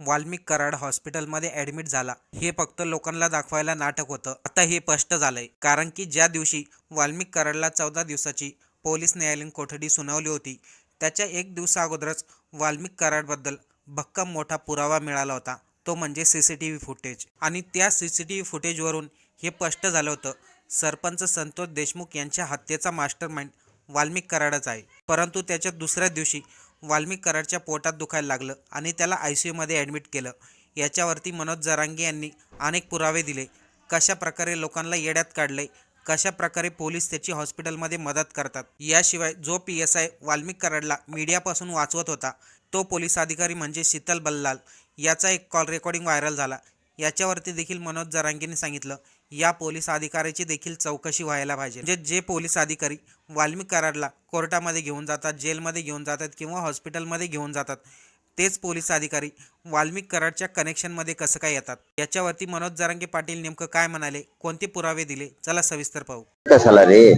वाल्मिक कराड हॉस्पिटलमध्ये ॲडमिट झाला. हे फक्त लोकांना दाखवायला नाटक होतं. आता हे स्पष्ट झालंय. कारण की ज्या दिवशी वाल्मिक कराडला चौदा दिवसाची पोलीस न्यायालयीन कोठडी सुनावली होती त्याच्या एक दिवसा अगोदरच वाल्मिक कराडबद्दल भक्कम मोठा पुरावा मिळाला होता. तो म्हणजे C C T V footage. आणि त्या सी सी टी व्ही फुटेजवरून हे स्पष्ट झालं होतं सरपंच संतोष देशमुख यांच्या हत्येचा मास्टर माइंड वाल्मिक कराडच आहे. परंतु त्याच्या दुसऱ्या दिवशी वाल्मिक कराडच्या पोटात दुखायला लागलं आणि त्याला आय सी यूमध्ये ॲडमिट केलं. याच्यावरती मनोज जरांगे यांनी अनेक पुरावे दिले. कशा प्रकारे लोकांना येड्यात काढले कशा प्रकारे पोलीस त्याची हॉस्पिटलमध्ये मदत करतात? याशिवाय जो पी एस आय वाल्मिक कराडला मीडियापासून वाचवत होता तो पोलीस अधिकारी म्हणजे शीतल बल्लाल. याचा एक कॉल रेकॉर्डिंग व्हायरल झाला. याच्यावरती देखील मनोज जरांगेने सांगितलं या पोलीस अधिकाऱ्याची देखील चौकशी व्हायला पाहिजे. म्हणजे जे पोलीस अधिकारी वाल्मिक कराडला कोर्टामध्ये घेऊन जातात जेलमध्ये घेऊन जातात किंवा हॉस्पिटलमध्ये घेऊन जातात तेच पोलीस अधिकारी वाल्मिक कराडच्या कनेक्शनमध्ये कसं काय येतात? याच्यावरती मनोज जरांगे पाटील नेमकं काय म्हणाले? कोणते पुरावे दिले? चला सविस्तर पाहू. कशाला रे?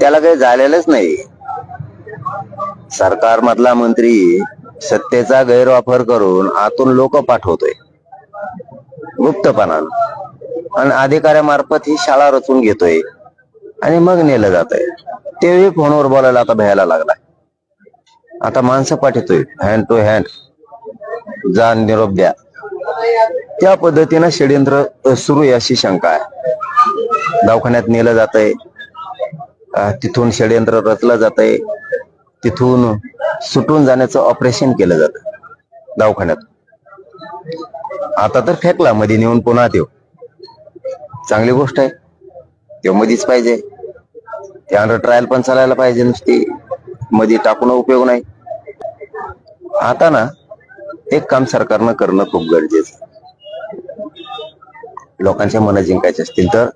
त्याला काही झालेलंच नाही. सरकार मधला मंत्री सत्तेचा गैरवापर करून आतून लोक पाठवतोय. गुप्तपणानं. आणि अधिकाऱ्यामार्फत ही शाळा रचून घेतोय. आणि मग नेलं जात आहे तेही फोनवर बोलायला आता भ्यायला लागलाय. आता माणसं पाठवतोय. हँड टू हँड जा निरोप द्या. त्या पद्धतीनं षडयंत्र सुरू आहे अशी शंका आहे. दवाखान्यात नेलं जात आहे तिथून षडयंत्र रचलं जात आहे तिथून सुटून जाण्याचं ऑपरेशन केलं जात. दवाखान्यात. आता तर फेकला मध्ये नेऊन पुन्हा देव चांगली गोष्ट आहे. तेव्हा मधीच पाहिजे. त्यानंतर ट्रायल पण चालायला पाहिजे नुसती. मध्ये टाकून उपयोग नाही. आता ना एक काम सरकारनं करणं खूप गरजेचं लोकांच्या मन जिंकायचे असतील तर.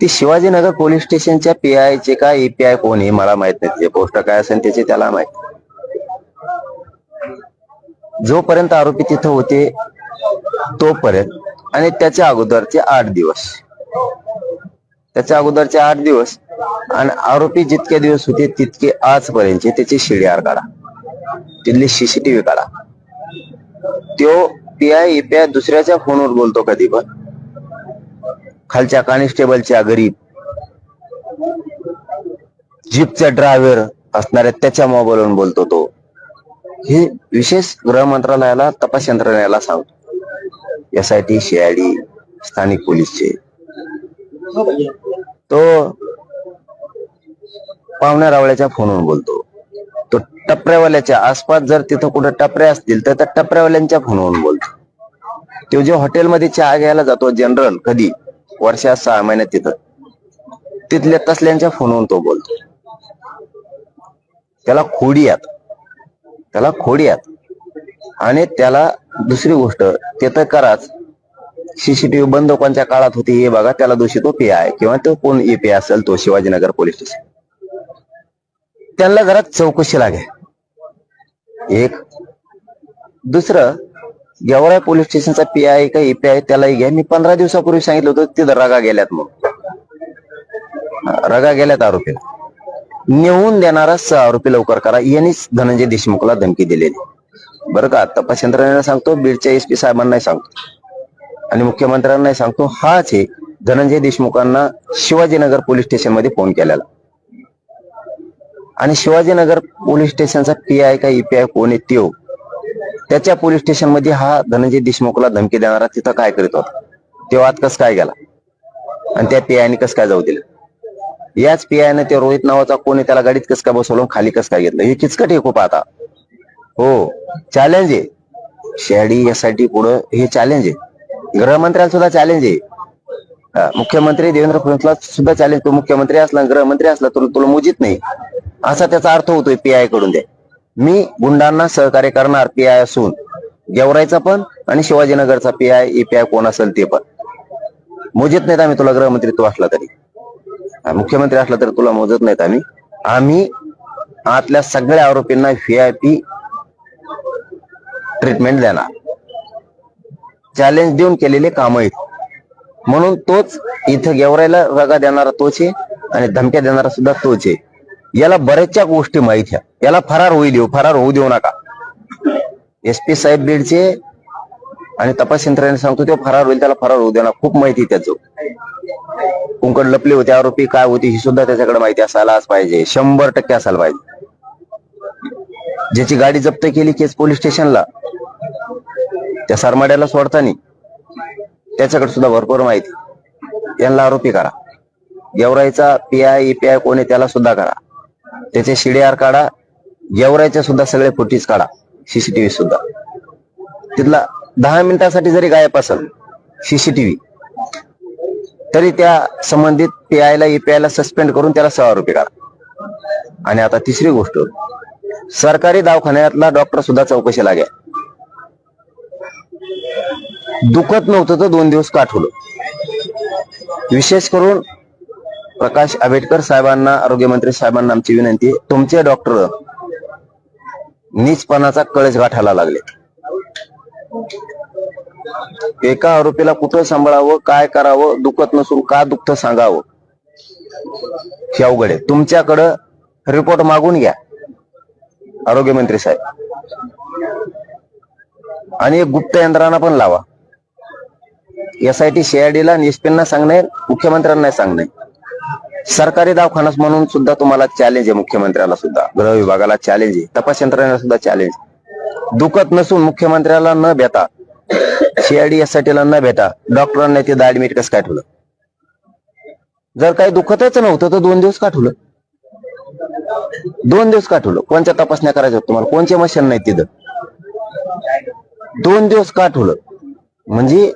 ती शिवाजीनगर पोलीस स्टेशनच्या पी आय चे का एपीआय कोण आहे मला माहीत नाही. त्याचे पोस्ट काय असेल त्याचे त्याला माहीत जोपर्यंत आरोपी तिथं होते तोपर्यंत आणि त्याच्या अगोदरचे आठ दिवस. त्याच्या अगोदरचे आठ दिवस आणि आरोपी जितके दिवस होते तितके आजपर्यंतचे त्याचे शिडीआर काढा. तिथली सीसीटीव्ही काढा. तो पीआय आय दुसऱ्याच्या फोनवर बोलतो कधी पण. खालच्या कॉन्स्टेबलच्या गरीब जीपचा ड्रायव्हर असणाऱ्या त्याच्या मोबाईलवरून बोलतो तो. हे विशेष गृह मंत्रालयाला तपास यंत्रणेला सांगतो. एस आय टी स्थानिक पोलीसचे. तो पाहुण्या रावळ्याच्या फोनवर बोलतो. तो टपऱ्यावाल्याच्या आसपास जर तिथं कुठं टपऱ्या असतील तर त्या टपऱ्यावाल्यांच्या फोनवरून बोलतो. तो जे हॉटेलमध्ये चहा घ्यायला जातो जनरल कधी? वर्षात सहा महिन्यात तिथं. तिथल्या तसल्यांच्या फोनवरून तो बोलतो. त्याला खोडी यात. त्याला खोडी यात. आणि त्याला दुसरी गोष्ट ते तर कराच. सीसीटीव्ही बंद कोणत्या काळात होती हे बघा त्याला दोषी तो पी आय किंवा तो कोण एपी असेल तो शिवाजीनगर पोलीस स्टेशन. त्यांना घरात चौकशी लागेल एक. दुसरं गेवराय पोलीस स्टेशनचा पी आय का एपी त्यालाही घ्या. मी पंधरा दिवसापूर्वी सांगितलं होतं तिथं रगा गेल्यात मग रगा गेल्यात आरोपी. नेऊन देणारा स आरोपी लवकर करा. यांनीच धनंजय देशमुखला धमकी दिलेली. बरं का? तपास यंत्रणेला सांगतो बीडच्या एस पी साहेबांना सांगतो. आणि मुख्यमंत्र्यांनाही सांगतो हाच आहे धनंजय देशमुखांना शिवाजीनगर पोलीस स्टेशनमध्ये फोन केलेला. आणि शिवाजीनगर पोलीस स्टेशनचा पी आय का ईपीआय कोण आहे त्यो? त्याच्या पोलीस स्टेशनमध्ये हा धनंजय देशमुखला धमकी देणारा तिथं काय करीत होता? तेव्हा आत कस काय गेला? आणि त्या पी आयने कस काय जाऊ दिलं? याच पी आयने ते रोहित नावाचा कोणी त्याला गाडीत कस काय बसवलं खाली कस काय घेतलं? हे किचकट हे खूप आता. हो चॅलेंज आहे. शेडी यासाठी पुढं हे चॅलेंज आहे. गृहमंत्र्याला सुद्धा चॅलेंज आहे. मुख्यमंत्री देवेंद्र फडणवीसला सुद्धा चॅलेंज तो मुख्यमंत्री असला गृहमंत्री असला तर तुला मुजित नाही. असा त्याचा अर्थ होतोय पी आयकडून दे. मी गुंडांना सहकार्य करणार पी आय असून गेवरायचा पण आणि शिवाजीनगरचा पी आय पी आय कोण असेल ते पण. मोजत नाहीत आम्ही तुला गृहमंत्री तू असला तरी. मुख्यमंत्री असला तरी तुला मोजत नाहीत आम्ही. आम्ही आतल्या सगळ्या आरोपींना व्ही ट्रीटमेंट देणार चॅलेंज देऊन केलेले काम आहेत. म्हणून तोच इथं गेवरायला रगा देणारा तोच आहे आणि धमक्या देणारा सुद्धा तोच आहे. याला बऱ्याचशा गोष्टी माहीत ह्या याला फरार होईल देऊ फरार होऊ देऊ नका. एस पी साहेब बीडचे आणि तपास यंत्रणेने सांगतो तो फरार होईल त्याला फरार होऊ देणार. खूप माहिती आहे त्याचं. कुंकड लपले होते आरोपी काय होती ही सुद्धा त्याच्याकडे माहिती असायलाच पाहिजे. शंभर टक्के असायला पाहिजे. ज्याची गाडी जप्त केली केस पोलीस स्टेशनला त्या सरमाड्याला सोडताना त्याच्याकडे सुद्धा भरपूर माहिती. यांना आरोपी करा. गेवराईचा पी आय पी आय त्याला सुद्धा करा. त्याचे सीडीआर काढा. गेवराईचे सुद्धा सगळे फुटेज काढा. सीसीटीव्ही सुद्धा. तिथला दहा मिनिटासाठी जरी गायब असेल सीसीटीव्ही तरी त्या संबंधित पी आय ला ला सस्पेंड करून त्याला सहा रुपये करा. आणि आता तिसरी गोष्ट सरकारी दवाखान्यातला डॉक्टर सुद्धा चौकशी लागेल दुखत नव्हतं तर दोन दिवस काठवलं विशेष करून प्रकाश आंबेडकर साहेबांना आरोग्यमंत्री साहेबांना आमची विनंती तुमचे डॉक्टर नीचपणाचा कळस गाठायला लागले. एका आरोपीला कुठं सांभाळावं काय करावं दुखत नसून का दुखत सांगावं हे अवघड आहे. तुमच्याकडं रिपोर्ट मागून घ्या आरोग्यमंत्री साहेब. आणि एक गुप्त यंत्रणा पण लावा. एस आय टी सीआयडीला आणि एसपींना सांगणे मुख्यमंत्र्यांना सांगणे. सरकारी दवाखाना म्हणून सुद्धा तुम्हाला चॅलेंज आहे मुख्यमंत्र्याला सुद्धा. गृह विभागाला चॅलेंज आहे तपास यंत्रणेला सुद्धा चॅलेंज दुखत नसून मुख्यमंत्र्याला न भेटा सीआयडी एस आय ला न भेटा डॉक्टरांना ते ऍडमिट कसं काय ठेवलं जर काही दुखतच नव्हतं तर दोन दिवस का ठेवलं दोन दिवस का ठेवलं कोणत्या तपासण्या करायच्या तुम्हाला? कोणचे मशीन नाही तिथं? दोन दिवस का ठेवलं? म्हणजे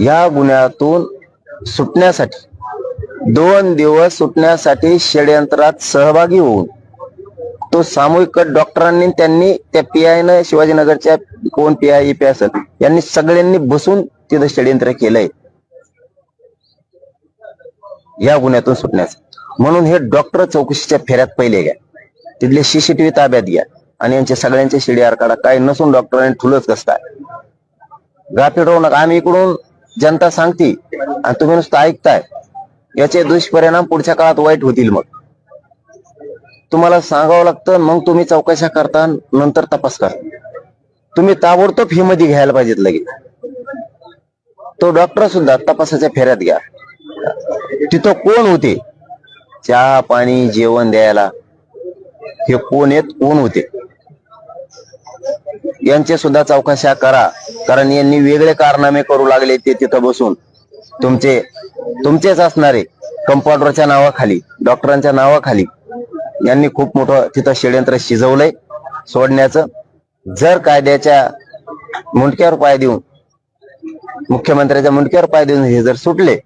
या गुन्ह्यातून सुटण्यासाठी दोन दिवस सुटण्यासाठी षडयंत्रात सहभागी होऊन तो सामूहिक कट डॉक्टरांनी त्यांनी त्या पी आय न शिवाजीनगरच्या कोण पी आय पी असेल यांनी सगळ्यांनी बसून तिथं षडयंत्र केलंय. या गुन्ह्यातून सुटण्याचं. म्हणून हे डॉक्टर चौकशीच्या फेऱ्यात पहिले घ्या. तिथले सीसीटीव्ही ताब्यात घ्या. आणि यांच्या सगळ्यांचे शिडीआर काढा. काय नसून डॉक्टरांनी ठुलच कस काय? गाफील होऊ नका. आम्ही इकडून जनता सांगते आणि तुम्ही नुसतं ऐकताय. याचे दुष्परिणाम पुढच्या काळात वाईट होतील मग. तुम्हाला सांगावं लागतं मग तुम्ही चौकशा करता नंतर तपास करा. तुम्ही ताबडतोब ही मध्ये घ्यायला पाहिजेत लगेच. तो डॉक्टर सुद्धा तपासाच्या फेऱ्यात घ्या. तिथं कोण होते? चहा पाणी जेवण द्यायला. हे कोण आहेत कोण होते. यांचे सुद्धा चौकशा करा कारण यांनी वेगळे कारनामे करू लागले ते तिथं बसून. तुमचे तुमचेच असणारे कंपाऊंडरच्या नावाखाली डॉक्टरांच्या नावाखाली यांनी खूप मोठं तिथं षडयंत्र शिजवलंय. सोडण्याचं जर कायद्याच्या मुंडक्यावर पाय देऊन मुख्यमंत्र्याच्या मुंडक्यावर पाय देऊन हे जर सुटले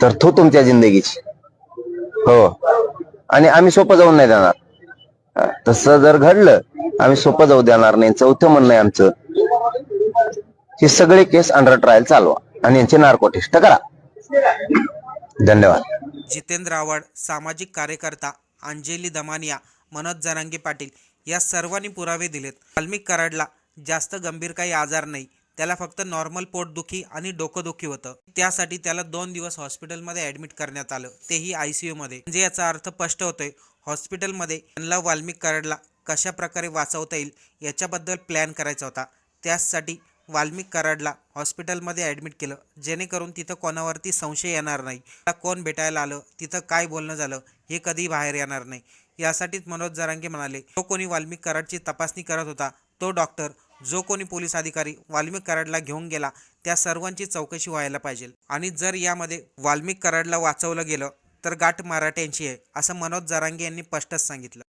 तर तो तुमच्या जिंदगीची. हो. आणि आम्ही सोपं जाऊन नाही देणार तसं जर घडलं आम्ही सोपं जाऊ देणार नाही. चौथं म्हणणं आहे आमचं हे सगळे केस अंडर ट्रायल चालवा आणि यांचे नार्कोटेस्ट करा. धन्यवाद. जितेंद्र आव्हाड सामाजिक कार्यकर्ता अंजली दमानिया मनोज जरांगी पाटील या सर्वांनी पुरावे दिलेत. वाल्मिक कराडला जास्त गंभीर काही आजार नाही. त्याला फक्त नॉर्मल पोटदुखी आणि डोकंदुखी होतं. त्यासाठी त्याला दोन दिवस हॉस्पिटलमध्ये ॲडमिट करण्यात आलं. तेही आय सी यूमध्ये म्हणजे याचा अर्थ स्पष्ट होतोय. हॉस्पिटलमध्ये त्यांना वाल्मिक कराडला कशा प्रकारे वाचवता येईल याच्याबद्दल प्लॅन करायचा होता. त्याचसाठी वाल्मिक कराडला हॉस्पिटलमध्ये ॲडमिट केलं. जेणेकरून तिथं कोणावरती संशय येणार नाही. कोण भेटायला आलं? तिथं काय बोलणं झालं? हे कधी बाहेर येणार नाही. यासाठीच मनोज जरांगे म्हणाले तो कोणी वाल्मिक कराडची तपासणी करत होता तो डॉक्टर जो कोणी पोलीस अधिकारी वाल्मिक कराडला घेऊन गेला त्या सर्वांची चौकशी व्हायला पाहिजे. आणि जर यामध्ये वाल्मिक कराडला वाचवलं गेलं तर गाठ मराठ्यांची आहे असं मनोज जरांगे यांनी स्पष्टच सांगितलं.